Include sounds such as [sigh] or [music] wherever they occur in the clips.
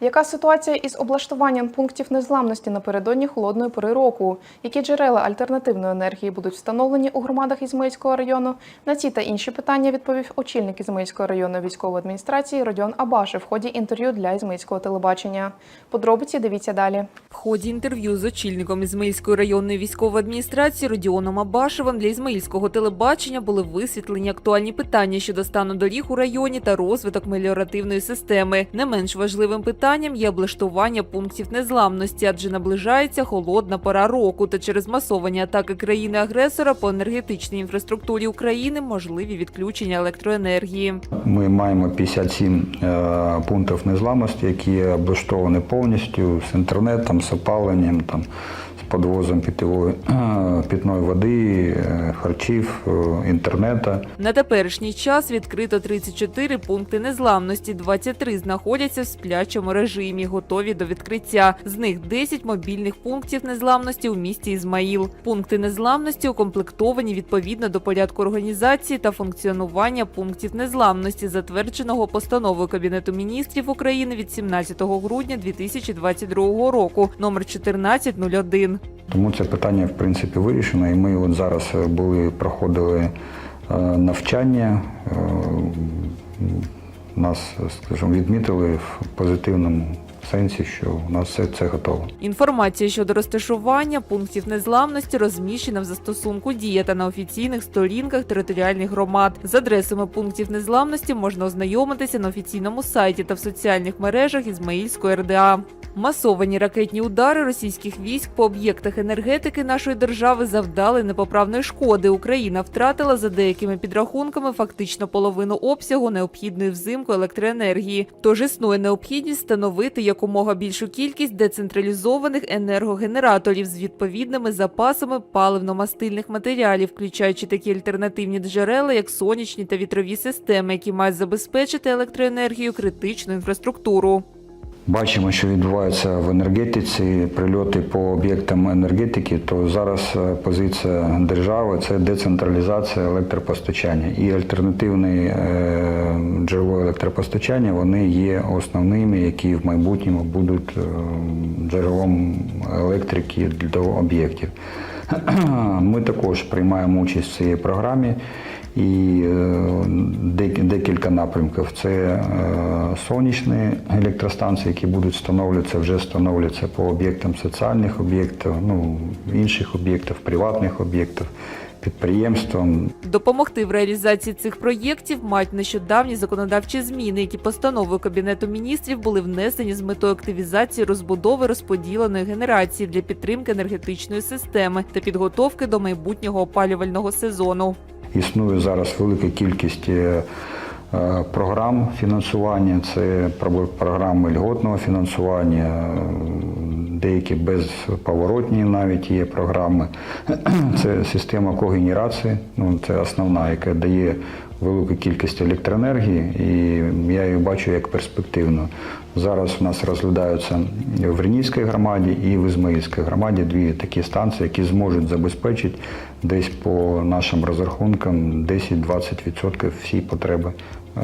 Яка ситуація із облаштуванням пунктів незламності напередодні холодної пори року? Які джерела альтернативної енергії будуть встановлені у громадах Ізмаїльського району? На ці та інші питання відповів очільник Ізмаїльської районної військової адміністрації Родіон Абашев в ході інтерв'ю для Ізмаїльського телебачення. Подробиці дивіться далі. В ході інтерв'ю з очільником Ізмаїльської районної військової адміністрації Родіоном Абашевим для Ізмаїльського телебачення були висвітлені актуальні питання щодо стану доріг у районі та розвиток меліоративної системи. Не менш важливим питанням є облаштування пунктів незламності, адже наближається холодна пора року. Та через масовані атаки країни-агресора по енергетичній інфраструктурі України можливі відключення електроенергії. Ми маємо 57 е, пунктів незламності, які облаштовані повністю з інтернетом, з опаленням, подвозом е, питної води, е, харчів, е, інтернету. На теперішній час відкрито 34 пункти незламності. 23 знаходяться в сплячому режимі, готові до відкриття. З них 10 мобільних пунктів незламності у місті Ізмаїл. Пункти незламності укомплектовані відповідно до порядку організації та функціонування пунктів незламності, затвердженого постановою Кабінету міністрів України від 17 грудня 2022 року, номер 1401. Тому це питання в принципі вирішено. І ми от зараз е, були, проходили е, навчання. е, Нас, скажімо, відмітили в позитивному сенсі, що у нас все це готово. Інформація щодо розташування пунктів незламності розміщена в застосунку Дія та на офіційних сторінках територіальних громад. З адресами пунктів незламності можна ознайомитися на офіційному сайті та в соціальних мережах Ізмаїльської РДА. Масовані ракетні удари російських військ по об'єктах енергетики нашої держави завдали непоправної шкоди. Україна втратила за деякими підрахунками фактично половину обсягу необхідної взимку електроенергії. Тож існує необхідність встановити якомога більшу кількість децентралізованих енергогенераторів з відповідними запасами паливно-мастильних матеріалів, включаючи такі альтернативні джерела, як сонячні та вітрові системи, які мають забезпечити електроенергію критичну інфраструктуру. Бачимо, що відбувається в енергетиці, прильоти по об'єктам енергетики, то зараз е, позиція держави це децентралізація електропостачання. І альтернативне е, джерело електропостачання вони є основними, які в майбутньому будуть е, джерелом електрики до об'єктів. [clears throat] Ми також приймаємо участь в цій програмі. І декілька напрямків. Це е, сонячні електростанції, які будуть встановлюватися, вже встановлюються по об'єктам соціальних об'єктів, ну, інших об'єктів, приватних об'єктів, підприємствам. Допомогти в реалізації цих проєктів мають нещодавні законодавчі зміни, які постановою Кабінету міністрів були внесені з метою активізації розбудови розподіленої генерації для підтримки енергетичної системи та підготовки до майбутнього опалювального сезону. Існує зараз велика кількість е, е, програм фінансування, це програми льготного фінансування, е, деякі безповоротні навіть є програми. [clears throat] Це система когенерації, ну, це основна, яка дає велику кількість електроенергії, і я її бачу як перспективну. Зараз у нас розглядаються в Ренійській громаді і в Ізмаїльській громаді дві такі станції, які зможуть забезпечити десь по нашим розрахункам 10-20% всі потреби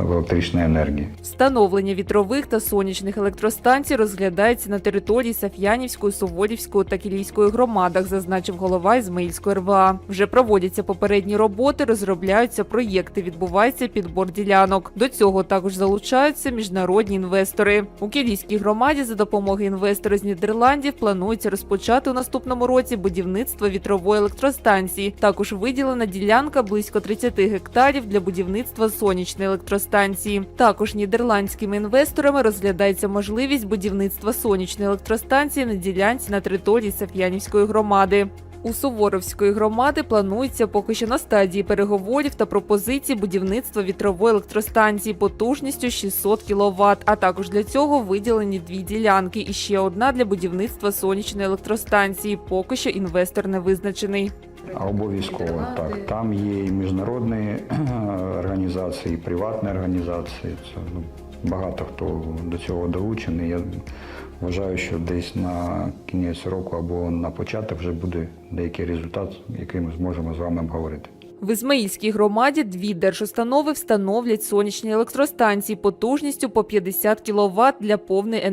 в електричній енергії. Встановлення вітрових та сонячних електростанцій розглядається на території Саф'янівської, Суворівської та Кілійської громадах, зазначив голова Ізмаїльської РВА. Вже проводяться попередні роботи, розробляються проєкти, відбувається підбор ділянок. До цього також залучаються міжнародні інвестори. У Кілійській громаді за допомогою інвестора з Нідерландів планується розпочати у наступному році будівництво вітрової електростанції. Також виділена ділянка близько 30 гектарів для будівництва сонячної електростанції. Також нідерландськими інвесторами розглядається можливість будівництва сонячної електростанції на ділянці на території Саф'янівської громади. У Суворовської громади планується поки що на стадії переговорів та пропозицій будівництва вітрової електростанції потужністю 600 кВт, а також для цього виділені дві ділянки і ще одна для будівництва сонячної електростанції. Поки що інвестор не визначений. Обов'язково так. Там є і міжнародні організації, і приватні організації. Це ну, багато хто до цього долучений. Я вважаю, що десь на кінець року або на початок вже буде деякий результат, який ми зможемо з вами обговорити. В Ізмаїльській громаді дві держустанови встановлять сонячні електростанції потужністю по 50 кВт для повної енергії.